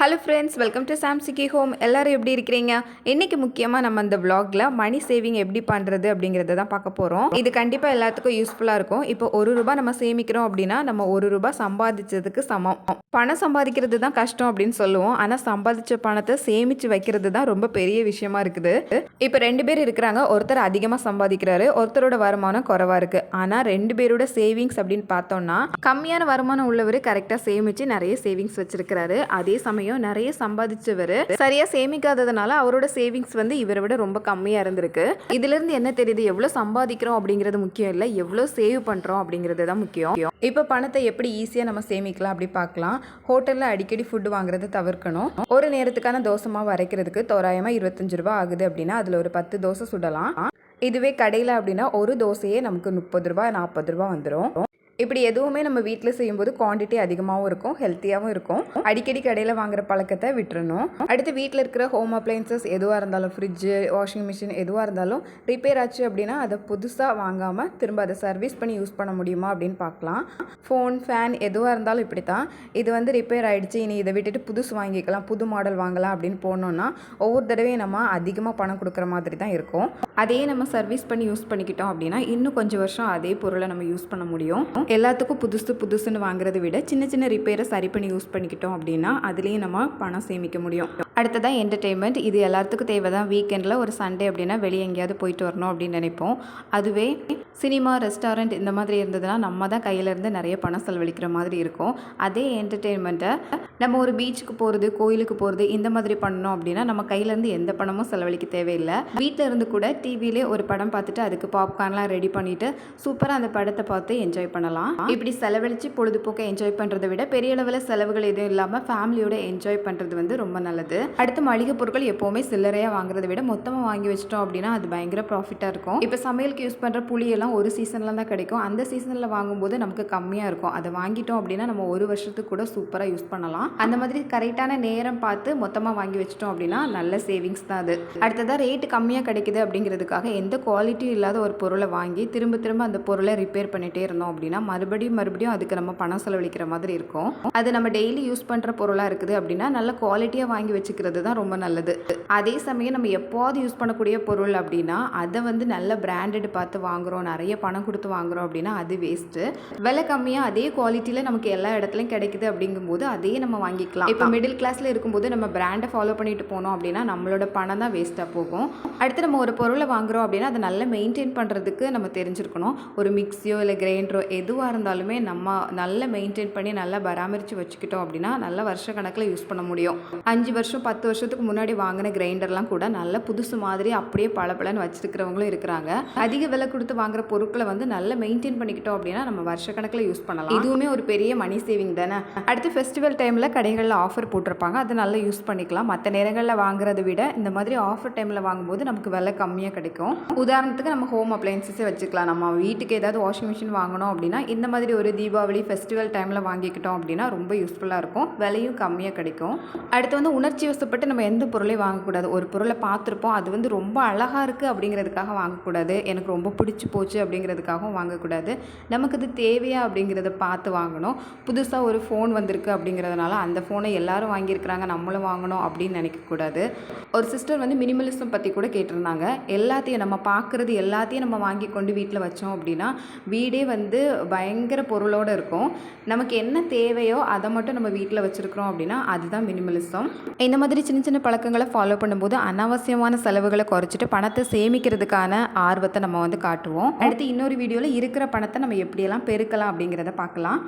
Hello friends welcome to சாம்சிகி home எல்லோரும் எப்படி இருக்கிறீங்க? இன்றைக்கி முக்கியமாக நம்ம இந்த vlogல மணி சேவிங் எப்படி பண்ணுறது அப்படிங்கிறத தான் பார்க்க போகிறோம் இது கண்டிப்பாக எல்லாத்துக்கும் யூஸ்ஃபுல்லாக இருக்கும். இப்போ ஒரு ரூபாய் நம்ம சேமிக்கிறோம் அப்படின்னா நம்ம ஒரு ரூபாய் சம்பாதிச்சதுக்கு சமம். பணம் சம்பாதிக்கிறது தான் கஷ்டம் அப்படின்னு சொல்லுவோம். ஆனால் சம்பாதிச்ச பணத்தை சேமித்து வைக்கிறது தான் ரொம்ப பெரிய விஷயமா இருக்குது. இப்போ ரெண்டு பேர் இருக்கிறாங்க. ஒருத்தர் அதிகமாக சம்பாதிக்கிறாரு. ஒருத்தரோட வருமானம் குறவாக இருக்குது ஆனால் ரெண்டு பேரோட சேவிங்ஸ் அப்படின்னு பார்த்தோம்னா கம்மியான வருமானம் உள்ளவர் கரெக்டாக சேமித்து நிறைய சேவிங்ஸ் வச்சுருக்கிறாரு. அதே சமயம் நிறைய சம்பாதிச்சவர். சரியா சேமிக்காததுனால அவரோட சேவிங்ஸ் வந்து இவரை விட ரொம்ப கம்மியாக இருந்திருக்கு. இதுல இருந்து என்ன தெரியுது? எவ்வளோ சம்பாதிக்கிறோம் அப்படிங்கிறது முக்கியம் இல்லை. எவ்வளோ சேவ் பண்ணுறோம் அப்படிங்கிறது தான் முக்கியம். இப்போ பணத்தை எப்படி ஈஸியாக நம்ம சேமிக்கலாம் அப்படி பார்க்கலாம். ஹோட்டலில் அடிக்கடி ஃபுட்டு வாங்குறதை தவிர்க்கணும். ஒரு நேரத்துக்கான தோசை மாவு அரைக்கிறதுக்கு தோராயமாக இருபத்தஞ்சு ரூபா ஆகுது அப்படின்னா அதில் ஒரு பத்து தோசை சுடலாம். இதுவே கடையில் அப்படின்னா ஒரு தோசையே நமக்கு முப்பது ரூபா நாற்பது ரூபா வந்துடும் இப்படி எதுவுமே நம்ம வீட்டில் செய்யும்போது குவாண்டிட்டி அதிகமாகவும் இருக்கும் ஹெல்த்தியாகவும் இருக்கும். அடிக்கடி கடையில் வாங்குற பழக்கத்தை விட்டுறணும். அடுத்து வீட்டில் இருக்கிற ஹோம் அப்ளைன்சஸ் எதுவாக இருந்தாலும் ஃப்ரிட்ஜு வாஷிங் மிஷின் எதுவாக இருந்தாலும் ரிப்பேர் ஆச்சு அப்படின்னா அதை புதுசாக வாங்காமல் திரும்ப அதை சர்வீஸ் பண்ணி யூஸ் பண்ண முடியுமா அப்படின்னு பார்க்கலாம். ஃபோன் ஃபேன் எதுவாக இருந்தாலும் இப்படி தான் இது வந்து ரிப்பேர் ஆகிடுச்சு இனி இதை விட்டுட்டு புதுசு வாங்கிக்கலாம் புது மாடல் வாங்கலாம் அப்படின்னு போனோம்னா ஒவ்வொரு தடவையும் நம்ம அதிகமாக பணம் கொடுக்குற மாதிரி தான் இருக்கும். அதையே நம்ம சர்வீஸ் பண்ணி யூஸ் பண்ணிக்கிட்டோம் அப்படின்னா இன்னும் கொஞ்சம் வருஷம் அதே பொருளை நம்ம யூஸ் பண்ண முடியும். எல்லாத்துக்கும் புதுசு புதுசுன்னு வாங்குறதை விட சின்ன சின்ன ரிப்பேரை சரி பண்ணி யூஸ் பண்ணிக்கிட்டோம் அப்படின்னா அதுலேயும் நம்ம பணம் சேமிக்க முடியும். அடுத்ததான் என்டர்டெயின்மெண்ட் இது எல்லாத்துக்கும் தேவை தான் வீக்கெண்டில் ஒரு சண்டே அப்படின்னா வெளியே எங்கேயாவது போயிட்டு வரணும் அப்படின்னு நினைப்போம். அதுவே சினிமா ரெஸ்டாரண்ட் இந்த மாதிரி இருந்ததுன்னா நம்ம தான் கையிலேருந்து நிறைய பணம் செலவழிக்கிற மாதிரி இருக்கும். அதே என்டர்டெயின்மெண்ட்டை நம்ம ஒரு பீச்சுக்கு போகிறது கோயிலுக்கு போகிறது இந்த மாதிரி பண்ணோம் அப்படின்னா நம்ம கையிலேருந்து எந்த பணமும் செலவழிக்க தேவையில்லை. வீட்டில் இருந்து கூட டிவிலே ஒரு படம் பார்த்துட்டு அதுக்கு பாப்கார்ன்லாம் ரெடி பண்ணிவிட்டு சூப்பராக அந்த படத்தை பார்த்து என்ஜாய் பண்ணலாம். இப்படி செலவழித்து பொழுதுபோக்கை என்ஜாய் பண்ணுறதை விட பெரிய அளவில் செலவுகள் எதுவும் இல்லாமல் ஃபேமிலியோட என்ஜாய் பண்ணுறது வந்து ரொம்ப நல்லது. அடுத்து மளிகை பொருட்கள் எப்போவுமே சில்லறையாக வாங்குறதை விட மொத்தமாக வாங்கி வச்சிட்டோம் அப்படின்னா அது பயங்கர ப்ராஃபிட்டாக இருக்கும். இப்போ சமையலுக்கு யூஸ் பண்ணுற புளியெல்லாம் ஒரு சீசனில் தான் கிடைக்கும். அந்த சீசனில் வாங்கும்போது நமக்கு கம்மியாக இருக்கும். அதை வாங்கிட்டோம் அப்படின்னா நம்ம ஒரு வருஷத்துக்கு கூட சூப்பராக யூஸ் பண்ணலாம். அந்த மாதிரி கரெக்டான நேரம் பார்த்து மொத்தமாக வாங்கி வச்சிட்டோம் அப்படின்னா நல்ல சேவிங்ஸ் தான் அது. அடுத்ததாக ரேட்டு கம்மியாக கிடைக்குது அப்படிங்கிறதுக்காக எந்த குவாலிட்டியும் இல்லாத ஒரு பொருளை வாங்கி திரும்ப திரும்ப அந்த பொருளை ரிப்பேர் பண்ணிகிட்டே இருந்தோம் அப்படின்னா மறுபடியும் மறுபடியும் அதுக்கு நம்ம பணம் செலவழிக்கிற மாதிரி இருக்கும். அது நம்ம டெய்லி யூஸ் பண்ணுற பொருளாக இருக்குது அப்படின்னா நல்ல குவாலிட்டியாக வாங்கி வச்சுக்கிறது தான் ரொம்ப நல்லது. அதே சமயம் நம்ம எப்போது யூஸ் பண்ணக்கூடிய பொருள் அப்படின்னா அதை வந்து நல்ல பிராண்டட் பார்த்து வாங்குறோம் நிறைய பணம் கொடுத்து வாங்குறோம் அப்படின்னா அது வேஸ்ட்டு விலை கம்மியாக அதே குவாலிட்டியில் நமக்கு எல்லா இடத்துலையும் கிடைக்குது அப்படிங்கும்போது அதே நம்ம வாங்கிக்கலாம். இப்போ மிடில் கிளாஸில் இருக்கும்போது நம்ம பிராண்டை ஃபாலோ பண்ணிட்டு போனோம் அப்படின்னா நம்மளோட பணம் தான் வேஸ்ட்டாக போகும். அடுத்து நம்ம ஒரு பொருளை வாங்குறோம் அப்படின்னா அதை நல்லா மெயின்டைன் பண்ணுறதுக்கு நம்ம தெரிஞ்சிருக்கணும். ஒரு மிக்ஸியோ இல்லை கிரைண்டரோ எதுவாக இருந்தாலுமே நம்ம நல்லா மெயின்டைன் பண்ணி நல்லா பராமரித்து வச்சுக்கிட்டோம் அப்படின்னா நல்ல வருஷ கணக்கில் யூஸ் பண்ண முடியும். அஞ்சு வருஷம் பத்து வருஷத்துக்கு முன்னாடி வாங்கின கிரைண்டர்லாம் கூட நல்ல புதுசு மாதிரி அப்படியே பளபளன்னு வச்சிருக்கிறவங்களும் இருக்கிறாங்க. அதிக விலை கொடுத்து வாங்குற பொருட்களை வந்து நல்லா மெயின்டைன் பண்ணிக்கிட்டோம் அப்படின்னா நம்ம வருஷ கணக்கில் யூஸ் பண்ணலாம். இதுவுமே ஒரு பெரிய மணி சேவிங் தானே? அடுத்து ஃபெஸ்டிவல் டைமில் கடைகளில் ஆஃபர் போட்டிருப்பாங்க. அதை நல்லா யூஸ் பண்ணிக்கலாம். மற்ற நேரங்களில் வாங்குறதை விட இந்த மாதிரி ஆஃபர் டைமில் வாங்கும்போது நமக்கு விலை கம்மியாக கிடைக்கும். உதாரணத்துக்கு நம்ம ஹோம் அப்ளையன்சஸே வச்சுக்கலாம். நம்ம வீட்டுக்கு ஏதாவது வாஷிங் மிஷின் வாங்கணும் அப்படின்னா இந்த மாதிரி ஒரு தீபாவளி ஃபெஸ்டிவல் டைமில் வாங்கிக்கிட்டோம் அப்படின்னா ரொம்ப யூஸ்ஃபுல்லாக இருக்கும். விலையும் கம்மியாக கிடைக்கும். அடுத்து வந்து உணர்ச்சி வசப்பட்டு நம்ம எந்த பொருளையும் வாங்கக்கூடாது? ஒரு பொருளை பார்த்துருப்போம். அது வந்து ரொம்ப அழகாக இருக்குது அப்படிங்கிறதுக்காக வாங்கக்கூடாது. எனக்கு ரொம்ப பிடிச்சி போச்சு அப்படிங்கிறதுக்காகவும் வாங்கக்கூடாது. நமக்கு இது தேவையா அப்படிங்கிறத பார்த்து வாங்கணும். புதுசாக ஒரு ஃபோன் வந்திருக்கு அப்படிங்கிறதுனால அந்த ஃபோனை எல்லாரும் வாங்கியிருக்கிறாங்க. நம்மளும் வாங்கணும் அப்படின்னு நினைக்கக்கூடாது. ஒரு சிஸ்டர் வந்து மினிமலிசம் பற்றி கூட கேட்டிருந்தாங்க. எல்லாத்தையும் நம்ம பார்க்குறது எல்லாத்தையும் நம்ம வாங்கி கொண்டு வீட்டில் வச்சோம் அப்படின்னா வீடே வந்து பயங்கர பொருளோடு இருக்கும். நமக்கு என்ன தேவையோ அதை மட்டும் நம்ம வீட்டில் வச்சுருக்கிறோம் அப்படின்னா அதுதான் மினிமலிசம் இந்த மாதிரி சின்ன சின்ன பழக்கங்களை ஃபாலோ பண்ணும்போது அனாவசியமான செலவுகளை குறைச்சிட்டு பணத்தை சேமிக்கிறதுக்கான ஆர்வத்தை நம்ம வந்து காட்டுவோம். அடுத்து இன்னொரு வீடியோவில் இருக்கிற பணத்தை நம்ம எப்படியெல்லாம் பெருக்கலாம் அப்படிங்கிறத பார்க்கலாம்.